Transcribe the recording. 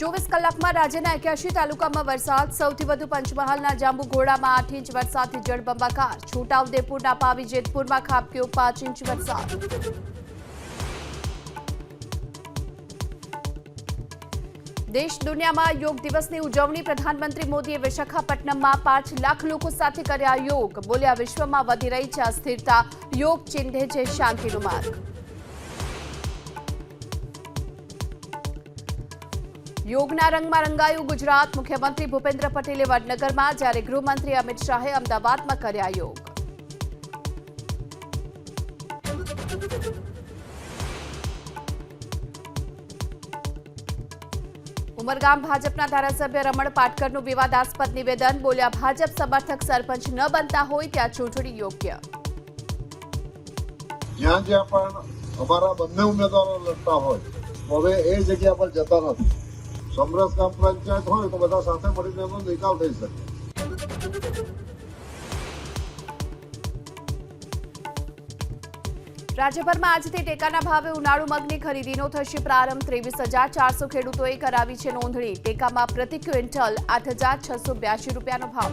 ચોવીસ કલાકમાં રાજ્યના એક્યાસી તાલુકામાં વરસાદ, સૌથી વધુ પંચમહાલના જાંબુઘોડામાં આઠ ઇંચ વરસાદથી જળબંબાકાર છોટાઉદેપુરના પાવી જેતપુરમાં ખાબક્યો પાંચ ઇંચ વરસાદ. દેશ દુનિયામાં યોગ દિવસની ઉજવણી પ્રધાનમંત્રી મોદીએ વિશાખાપટ્ટનમમાં પાંચ લાખ લોકો સાથે કર્યા યોગ. બોલ્યા, વિશ્વમાં વધી રહી છે અસ્થિરતા. યોગ ચિંધે છે શાંતિનો માર્ગ. યોગના રંગમાં રંગાયું ગુજરાત મુખ્યમંત્રી ભૂપેન્દ્ર પટેલે વડનગરમાં જ્યારે ગૃહમંત્રી અમિત શાહે અમદાવાદમાં કર્યા યોગ ઉમરગામ ભાજપના ધારાસભ્ય રમણ પાટકરનું વિવાદાસ્પદ નિવેદન બોલ્યા ભાજપ સમર્થક સરપંચ ન બનતા હોય ત્યાં ચૂંટણી યોગ્ય જ્યાં જ્યાં પણ અમારા બંને ઉમેદવારો લડતા હોય તો હવે એ જગ્યા પર જતા નથી સમરસ ગ્રામ પંચાયત હોય તો બધા સાથે મળીને એનો નિકાલ થઈ શકે. રાજ્યભરમાં આજથી ટેકાના ભાવે ઉનાળુ મગની ખરીદીનો થશે પ્રારંભ. ત્રેવીસ હજાર ચારસો ખેડૂતોએ કરાવી છે નોંધણી. ટેકામાં પ્રતિ ક્વિન્ટલ આઠ હજાર છસો બ્યાસી રૂપિયાનો ભાવ.